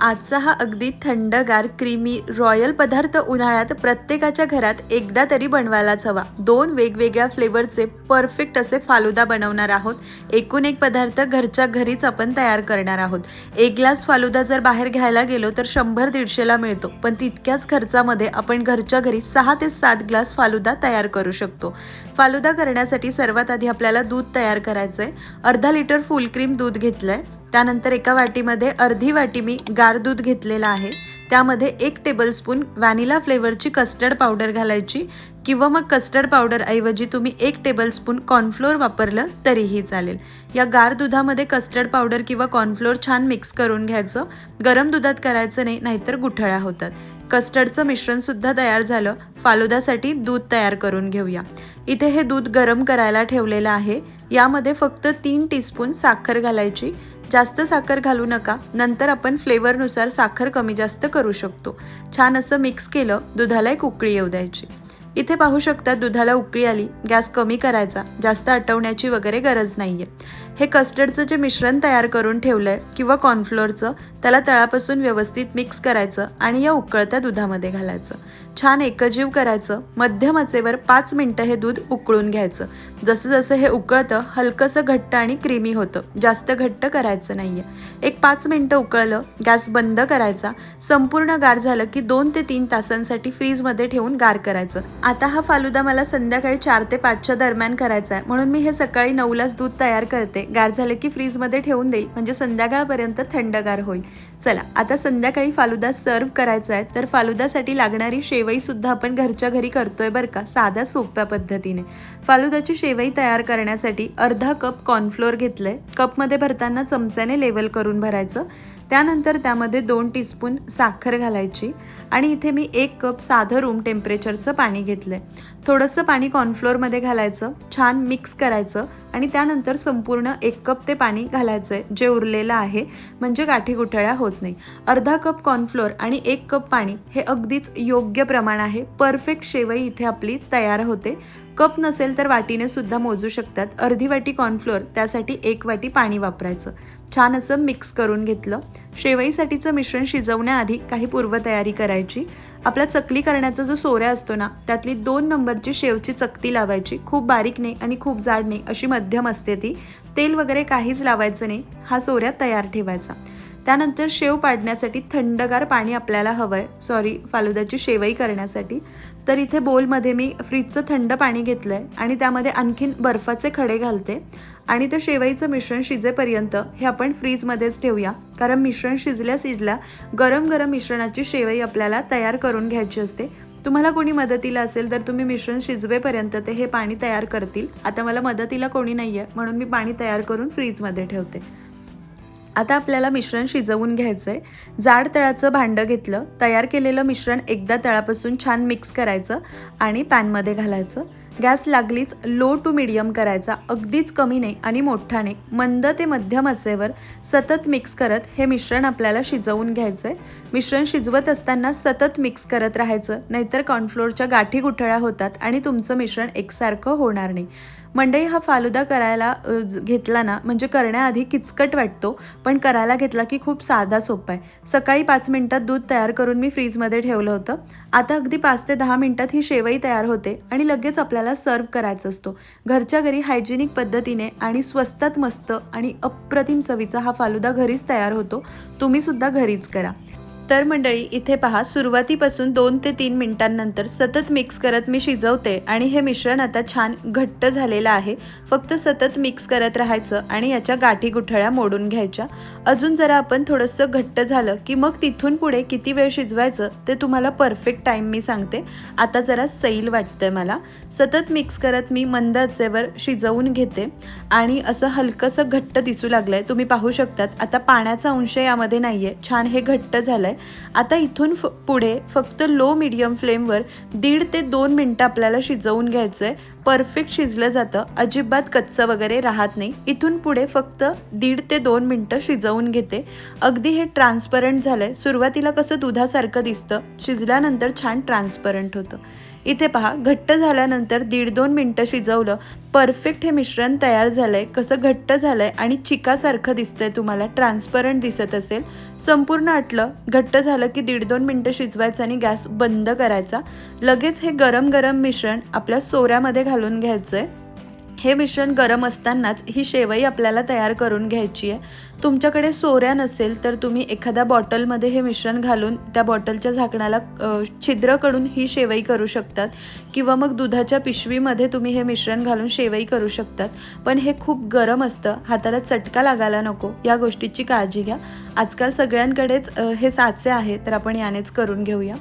आजचा हा अगदी थंडगार क्रीमी रॉयल पदार्थ उन्हाळ्यात प्रत्येकाच्या घरात एकदा तरी बनवायलाच हवा. दोन वेगवेगळ्या फ्लेवरचे परफेक्ट असे फालुदा बनवणार आहोत. एकूण एक पदार्थ घरच्या घरीच आपण तयार करणार आहोत. एक ग्लास फालुदा जर बाहेर घ्यायला गेलो तर शंभर दीडशेला मिळतो. पण तितक्याच खर्चामध्ये आपण घरच्या घरी सहा ते सात ग्लास फालुदा तयार करू शकतो. फालुदा करण्यासाठी सर्वात आधी आपल्याला दूध तयार करायचं आहे अर्धा लिटर फुल क्रीम दूध घेतलं आहे त्यानंतर एका वाटीमध्ये अर्धी वाटी मी गार दूध घेतलेलं आहे. त्यामध्ये एक टेबलस्पून व्हॅनिला फ्लेवरची कस्टर्ड पावडर घालायची किंवा मग कस्टर्ड पावडरऐवजी तुम्ही एक टेबलस्पून कॉर्नफ्लोअर वापरलं तरीही चालेल. या गार दुधामध्ये कस्टर्ड पावडर किंवा कॉर्नफ्लोअर छान मिक्स करून घ्यायचं. गरम दुधात करायचं नाही नाहीतर गुठळ्या होतात. कस्टर्डचं मिश्रणसुद्धा तयार झालं. फालुदासाठी दूध तयार करून घेऊया. इथे हे दूध गरम करायला ठेवलेलं आहे. यामध्ये फक्त तीन टीस्पून साखर घालायची. जास्त साखर घालू नका नंतर आपण फ्लेवरनुसार साखर कमी जास्त करू शकतो. छान असं मिक्स केलं दुधाला एक उकळी येऊ द्यायची. इथे पाहू शकता दुधाला उकळी आली गॅस कमी करायचा जास्त आटवण्याची वगैरे गरज नाही आहे हे कस्टर्डचं जे मिश्रण तयार करून ठेवलं आहे किंवा कॉर्नफ्लोअरचं त्याला तळापासून व्यवस्थित मिक्स करायचं आणि या उकळत्या दुधामध्ये घालायचं. छान एकजीव करायचं. मध्यम आचेवर पाच मिनटं हे दूध उकळून घ्यायचं. जसं जसं हे उकळतं हलकंसं घट्ट आणि क्रीमी होतं. जास्त घट्ट करायचं नाही आहे एक पाच मिनटं उकळलं गॅस बंद करायचा. संपूर्ण गार झालं की दोन ते तीन तासांसाठी फ्रीजमध्ये ठेवून गार करायचं. आता हा फालुदा मला संध्याकाळी चार ते पाचच्या दरम्यान करायचा आहे म्हणून मी हे सकाळी नऊलाच दूध तयार करते. गार झालं की फ्रीजमध्ये ठेवून देईल. म्हणजे संध्याकाळपर्यंत थंडगार होईल. चला आता संध्याकाळी फालुदा सर्व करायचा आहे. तर फालुदासाठी लागणारी शेवईसुद्धा आपण घरच्या घरी करतोय बरं का. साध्या सोप्या पद्धतीने. फालुदाची शेवई तयार करण्यासाठी अर्धा कप कॉर्नफ्लोअर घेतलंय. कपमध्ये भरताना चमच्याने लेवल करून भरायचं. त्यानंतर त्यामध्ये दोन टीस्पून साखर घालायची आणि इथे मी एक कप साधं रूम टेम्परेचरचं पाणी घेतलं आहे थोडंसं पाणी कॉर्नफ्लोअरमध्ये घालायचं छान मिक्स करायचं आणि त्यानंतर संपूर्ण एक कप ते पाणी घालायचं आहे जे उरलेलं आहे. म्हणजे गाठी गुठळ्या होत नाही. अर्धा कप कॉर्नफ्लोअर आणि एक कप पाणी हे अगदीच योग्य प्रमाण आहे. परफेक्ट शेवई इथे आपली तयार होते. कप नसेल तर वाटीने सुद्धा मोजू शकतात. अर्धी वाटी कॉर्नफ्लोअर त्यासाठी एक वाटी पाणी वापरायचं. छान असं मिक्स करून घेतलं. शेवईसाठीचं मिश्रण शिजवण्याआधी काही पूर्वतयारी करायची. आपला चकली करण्याचा जो सोऱ्या असतो ना त्यातली दोन नंबरची शेवची चकती लावायची. खूप बारीक नाही आणि खूप जाड नाही अशी मध्यम असते ती. तेल वगैरे काहीच लावायचं नाही. हा सोऱ्या तयार ठेवायचा. त्यानंतर शेव पाडण्यासाठी थंडगार पाणी आपल्याला हवं आहे सॉरी फालुदाची शेवई करण्यासाठी. तर इथे बोलमध्ये मी फ्रीजचं थंड पाणी घेतलं आहे आणि त्यामध्ये आणखीन बर्फाचे खडे घालते. आणि ते शेवईचं मिश्रण शिजेपर्यंत हे आपण फ्रीजमध्येच ठेवूया. कारण मिश्रण शिजल्या शिजल्या गरम गरम मिश्रणाची शेवई आपल्याला तयार करून घ्यायची असते. तुम्हाला कोणी मदतीला असेल तर तुम्ही मिश्रण शिजवेपर्यंत ते हे पाणी तयार करतील. आता मला मदतीला कोणी नाही आहे म्हणून मी पाणी तयार करून फ्रीजमध्ये ठेवते. आता आपल्याला मिश्रण शिजवून घ्यायचं आहे जाड तळाचं भांडं घेतलं तयार केलेलं मिश्रण एकदा तळापासून छान मिक्स करायचं आणि पॅनमध्ये घालायचं. गॅस लागलीच लो टू मिडियम करायचा अगदीच कमी नाही आणि मोठ्याने मंद ते मध्यम आचेवर सतत मिक्स करत हे मिश्रण आपल्याला शिजवून घ्यायचं आहे मिश्रण शिजवत असताना सतत मिक्स करत राहायचं. नाहीतर कॉर्नफ्लोअरच्या गाठी गुठळ्या होतात आणि तुमचं मिश्रण एकसारखं होणार नाही. मंडई हा फालुदा करायला घेतला ना म्हणजे करण्याआधी किचकट वाटतो पण करायला घेतला की खूप साधा सोपा आहे. सकाळी पाच मिनटात दूध तयार करून मी फ्रीजमध्ये ठेवलं होतं. आता अगदी पाच ते दहा मिनटात ही शेवई तयार होते आणि लगेच आपल्याला सर्व करायचा असतो. घरच्या घरी हायजेनिक पद्धतीने आणि स्वस्तात मस्त आणि अप्रतिम चवीचा हा फालुदा घरीच तयार होतो. तुम्ही सुद्धा घरीच करा. तर मंडळी इथे पहा सुरुवातीपासून दोन ते तीन मिनिटांनंतर सतत मिक्स करत मी शिजवते आणि हे मिश्रण आता छान घट्ट झालेलं आहे. फक्त सतत मिक्स करत राहायचं आणि याच्या गाठी गुठळ्या मोडून घ्यायच्या. अजून जरा आपण थोडंसं घट्ट झालं की मग तिथून पुढे किती वेळ शिजवायचं ते तुम्हाला परफेक्ट टाईम मी सांगते. आता जरा सैल वाटतंय मला. सतत मिक्स करत मी मंद आचेवर शिजवून घेते आणि असं हलकंसं घट्ट दिसू लागलं आहे तुम्ही पाहू शकतात आता पाण्याचा अंश यामध्ये नाही आहे छान हे घट्ट झालं आहे आता इथून फ- पुढे फक्त लो मिडियम फ्लेमवर दीड ते दोन मिनटं आपल्याला शिजवून घ्यायचं आहे परफेक्ट शिजलं जातं. अजिबात कच्चं वगैरे राहत नाही. इथून पुढे फक्त दीड ते दोन मिनटं शिजवून घेते. अगदी हे ट्रान्सपरंट झालंय. सुरुवातीला कसं दुधासारखं दिसतं? शिजल्यानंतर छान ट्रान्सपरंट होतं. इथे पहा घट्ट झाल्यानंतर दीड दोन मिनटं शिजवलं. परफेक्ट हे मिश्रण तयार झालंय. कसं घट्ट झालंय आणि चिकासारखं दिसतंय तुम्हाला ट्रान्सपरंट दिसत असेल. संपूर्ण आटलं घट्ट झालं की दीड दोन मिनटं शिजवायचं आणि गॅस बंद करायचा. लगेच हे गरम गरम मिश्रण आपल्या सोऱ्यामध्ये घालून घ्यायचं आहे हे मिश्रण गरम असतानाच ही शेवई आपल्याला तयार करून घ्यायची आहे. तुमच्याकडे सोऱ्या नसेल तर तुम्ही एखाद्या बॉटलमध्ये हे मिश्रण घालून त्या बॉटलच्या झाकणाला छिद्र करून ही शेवई करू शकतात किंवा मग दुधाच्या पिशवीमध्ये तुम्ही हे मिश्रण घालून शेवई करू शकतात. पण हे खूप गरम असतं हाताला चटका लागायला नको या गोष्टीची काळजी घ्या. आजकाल सगळ्यांकडेच हे साचे आहे तर आपण यानेच करून घेऊया.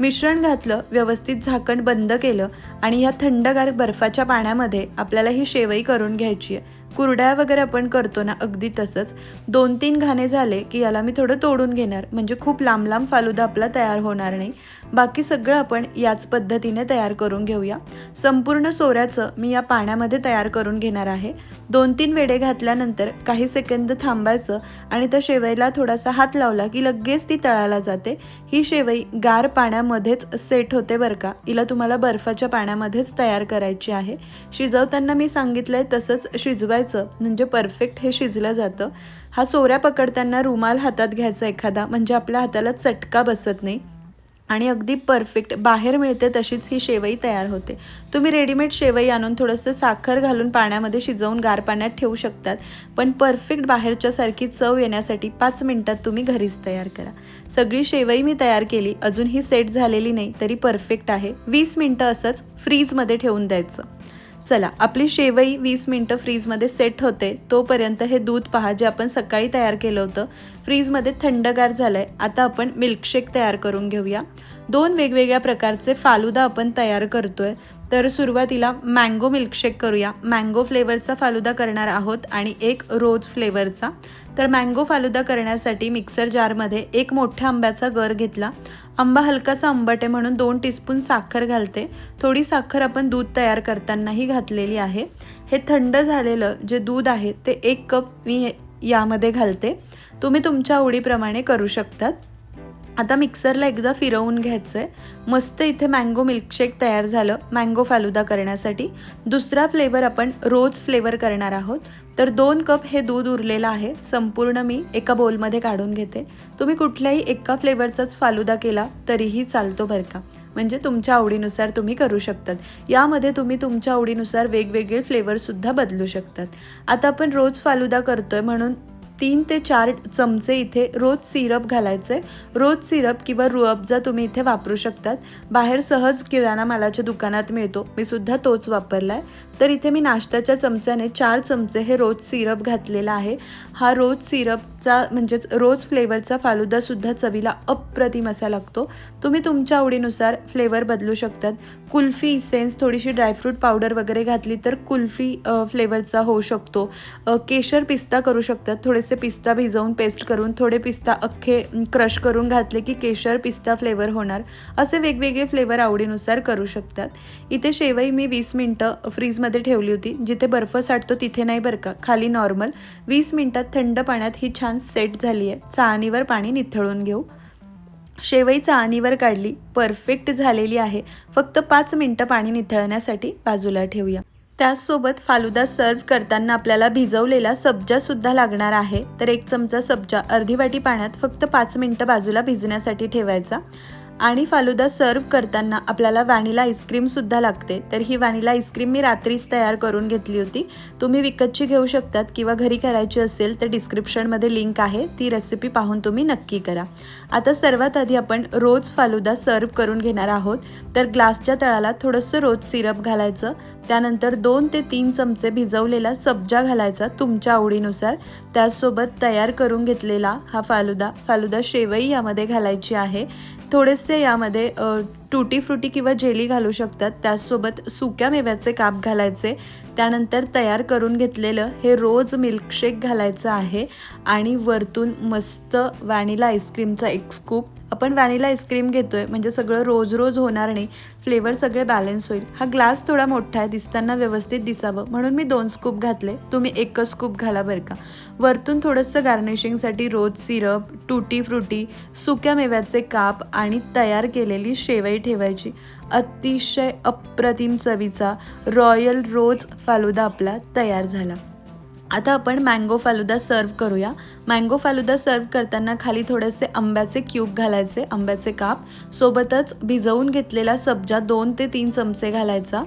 मिश्रण घातलं व्यवस्थित झाकण बंद केलं आणि ह्या थंडगार बर्फाच्या पाण्यामध्ये आपल्याला ही शेवई करून घ्यायची आहे. कुरड्या वगैरे आपण करतो ना अगदी तसंच. दोन तीन घाणे झाले की याला मी थोडं तोडून घेणार. म्हणजे खूप लांब लांब फालुदा आपला तयार होणार नाही. बाकी सगळं आपण याच पद्धतीने तयार करून घेऊया. संपूर्ण सोऱ्याचं मी या पाण्यामध्ये तयार करून घेणार आहे. दोन तीन वेडे घातल्यानंतर काही सेकंद थांबायचं आणि त्या शेवईला थोडासा हात लावला की लगेच ती तळायला जाते. ही शेवई गार पाण्यामध्येच सेट होते बरं का. हिला तुम्हाला बर्फाच्या पाण्यामध्येच तयार करायची आहे. शिजवताना मी सांगितलंय तसंच शिजवायचं म्हणजे परफेक्ट हे शिजलं जातं. हा सोऱ्या पकडताना रुमाल हातात घ्यायचा एखादा म्हणजे आपल्या हाताला चटका बसत नाही. आणि अगदी परफेक्ट बाहेर मिळते तशीच ही शेवई तयार होते. तुम्ही रेडीमेड शेवई आणून थोडंसं साखर घालून पाण्यामध्ये शिजवून गार पाण्यात ठेवू शकतात. पण परफेक्ट बाहेरच्यासारखी चव येण्यासाठी पाच मिनिटात तुम्ही घरीच तयार करा. सगळी शेवई मी तयार केली अजून ही सेट झालेली नाही तरी परफेक्ट आहे. वीस मिनटं असंच फ्रीजमध्ये ठेवून द्यायचं. चला आपली शेवई वीस मिनटं फ्रीजमध्ये सेट होते. तोपर्यंत हे दूध पहा जे आपण सकाळी तयार केलं होतं. फ्रीजमध्ये थंडगार झालं आहे आता आपण मिल्कशेक तयार करून घेऊया. दोन वेगवेगळ्या प्रकारचे फालुदा आपण तयार करतोय. तर सुरुवातीला मँगो मिल्कशेक करूया. मँगो फ्लेवरचा फालुदा करणार आहोत आणि एक रोज फ्लेवरचा तर मँगो फालुदा करण्यासाठी मिक्सर जारमध्ये एक मोठ्या आंब्याचा गर घेतला. आंबा हलकासा आंबट आहे म्हणून दोन टीस्पून साखर घालते. थोडी साखर आपण दूध तयार करतानाही घातलेली आहे. हे थंड झालेलं जे दूध आहे ते एक कप मी यामध्ये घालते. तुम्ही तुमच्या आवडीप्रमाणे करू शकतात. आता मिक्सरला एकदा फिरवून घ्यायचं आहे मस्त इथे मँगो मिल्कशेक तयार झालं मँगो फालुदा करण्यासाठी. दुसरा फ्लेवर आपण रोज फ्लेवर करणार आहोत. तर दोन कप हे दूध उरलेलं आहे संपूर्ण मी एका बोलमध्ये काढून घेते. तुम्ही कुठल्याही एका फ्लेवरचाच फालुदा केला तरीही चालतो बरं का. म्हणजे तुमच्या आवडीनुसार तुम्ही करू शकतात. यामध्ये तुम्ही तुमच्या आवडीनुसार वेगवेगळे फ्लेवरसुद्धा बदलू शकतात. आता आपण रोज फालुदा करतोय म्हणून तीन ते चार चमचे इथे रोज सिरप घालायचे. रोज सिरप किंवा रुअबजा तुम्ही इथे वापरू शकतात. बाहेर सहज किराणा मालाच्या दुकानात मिळतो. मी सुद्धा तोच वापरला आहे तर इथे मी नाश्त्याच्या चमच्याने चार चमचे हे रोज सिरप घातलेला आहे. हा रोज सिरपचा म्हणजेच रोज फ्लेवरचा फालुदासुद्धा चवीला अप्रतिम असा लागतो. तुम्ही तुमच्या आवडीनुसार फ्लेवर बदलू शकतात. कुल्फी सेन्स थोडीशी ड्रायफ्रूट पावडर वगैरे घातली तर कुल्फी फ्लेवरचा होऊ शकतो. केशर पिस्ता करू शकतात. थोडेसे पिस्ता भिजवून पेस्ट करून थोडे पिस्ता अख्खे क्रश करून घातले की केशर पिस्ता फ्लेवर होणार. असे वेगवेगळे फ्लेवर आवडीनुसार करू शकतात. इथे शेवई मी वीस मिनटं फ्रीजमध्ये ठेवली होती. जिथे बर्फ साठतो तिथे नाही बरं का. खाली नॉर्मल वीस मिनटात थंड पाण्यात ही छान सेट झाली आहे. चाळणीवर पाणी निथळून घेऊ. शेवई चाळणीवर काढली. परफेक्ट झालेली आहे. फक्त पाच मिनटं पाणी निथळण्यासाठी बाजूला ठेवूया. त्याचसोबत फालुदा सर्व करताना आपल्याला भिजवलेला सब्जासुद्धा लागणार आहे. तर एक चमचा सब्जा अर्धी वाटी पाण्यात फक्त पाच मिनटं बाजूला भिजण्यासाठी ठेवायचा. आणि फालुदा सर्व करताना आपल्याला व्हॅनिला आईस्क्रीमसुद्धा लागते. तर ही व्हॅनिला आईस्क्रीम मी रात्रीच तयार करून घेतली होती. तुम्ही विकतची घेऊ शकतात किंवा घरी करायची असेल तर डिस्क्रिप्शनमध्ये लिंक आहे. ती रेसिपी पाहून तुम्ही नक्की करा. आता सर्वात आधी आपण रोज फालुदा सर्व करून घेणार आहोत. तर ग्लासच्या तळाला थोडंसं रोज सिरप घालायचं. त्यानंतर दोन ते तीन चमचे भिजवलेला सब्जा घालायचा तुमच्या आवडीनुसार. त्याचसोबत तयार करून घेतलेला हा फालुदा. फालुदा शेवई यामध्ये घालायची आहे. थोडेसे यामध्ये टुटी फ्रुटी किंवा जेली घालू शकतात. त्याचसोबत सुक्या मेव्याचे काप घालायचे. त्यानंतर तयार करून घेतलेलं हे रोज मिल्कशेक घालायचं आहे. आणि वरतून मस्त व्हॅनिला आईस्क्रीमचा एक स्कूप आपण व्हॅनिला आईस्क्रीम घेतोय म्हणजे सगळं रोज रोज होणार नाही फ्लेवर सगळे बॅलन्स होईल. हा ग्लास थोडा मोठा आहे दिसताना व्यवस्थित दिसावं. म्हणून मी दोन स्कूप घातले. तुम्ही एकच स्कूप घाला बरं का. वरतून थोडंसं गार्निशिंगसाठी रोज सिरप टुटी फ्रुटी सुक्या मेव्याचे काप आणि तयार केलेली शेवई ठेवायची. अतिशय अप्रतिम चवीचा रॉयल रोज फालुदा आपला तयार झाला. आता आपण मँगो फालुदा सर्व करूया. मँगो फालुदा सर्व करताना खाली थोडेसे आंब्याचे क्यूब घालायचे आंब्याचे काप. सोबतच भिजवून घेतलेला सब्जा दोन ते तीन चमचे घालायचा.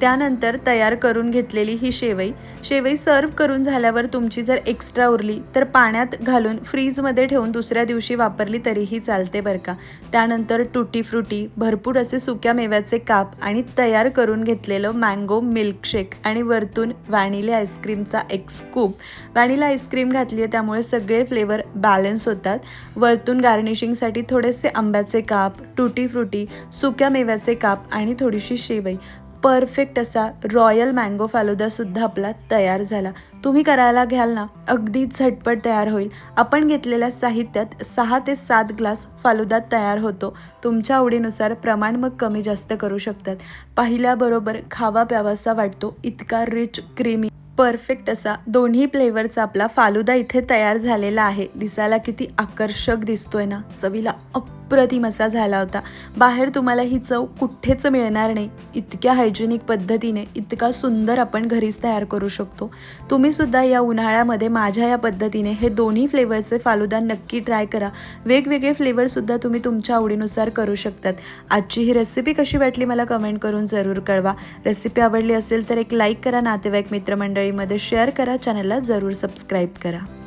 त्यानंतर तयार करून घेतलेली ही शेवई शेवई सर्व करून झाल्यावर तुमची जर एक्स्ट्रा उरली तर पाण्यात घालून फ्रीजमध्ये ठेवून दुसऱ्या दिवशी वापरली तरीही चालते बरं का. त्यानंतर टुटी फ्रुटी भरपूर असे सुक्या मेव्याचे काप आणि तयार करून घेतलेलं मँगो मिल्कशेक आणि वरतून व्हॅनिला आईस्क्रीमचा एक स्कूप व्हॅनिला आईस्क्रीम घातली आहे त्यामुळे सगळे फ्लेवर बॅलन्स होतात. वरतून गार्निशिंगसाठी थोडेसे आंब्याचे काप टुटी फ्रुटी सुक्या मेव्याचे काप आणि थोडीशी शेवई. परफेक्ट असा रॉयल मँगो फालुदासुद्धा आपला तयार झाला. तुम्ही करायला घ्याल ना अगदी झटपट तयार होईल. आपण घेतलेल्या साहित्यात सहा ते सात ग्लास फालुदा तयार होतो. तुमच्या आवडीनुसार प्रमाण मग कमी जास्त करू शकतात. पाहिल्याबरोबर खावा प्यावासा वाटतो. इतका रिच क्रीमी परफेक्ट असा दोन्ही फ्लेवरचा आपला फालुदा इथे तयार झालेला आहे. दिसायला किती आकर्षक दिसतोय ना चवीला अप्रतिम असा झाला होता. बाहेर तुम्हाला ही चव कुठेच मिळणार नाही. इतक्या हायजेनिक पद्धतीने इतका सुंदर आपण घरीच तयार करू शकतो. तुम्हीसुद्धा या उन्हाळ्यामध्ये माझ्या या पद्धतीने हे दोन्ही फ्लेवरचे फालुदा नक्की ट्राय करा. वेगवेगळे फ्लेवरसुद्धा तुम्ही तुमच्या आवडीनुसार करू शकतात. आजची ही रेसिपी कशी वाटली मला कमेंट करून जरूर कळवा. रेसिपी आवडली असेल तर एक लाईक करा. नातेवाईक मित्रमंडळीमध्ये शेअर करा. चॅनलला जरूर सबस्क्राईब करा.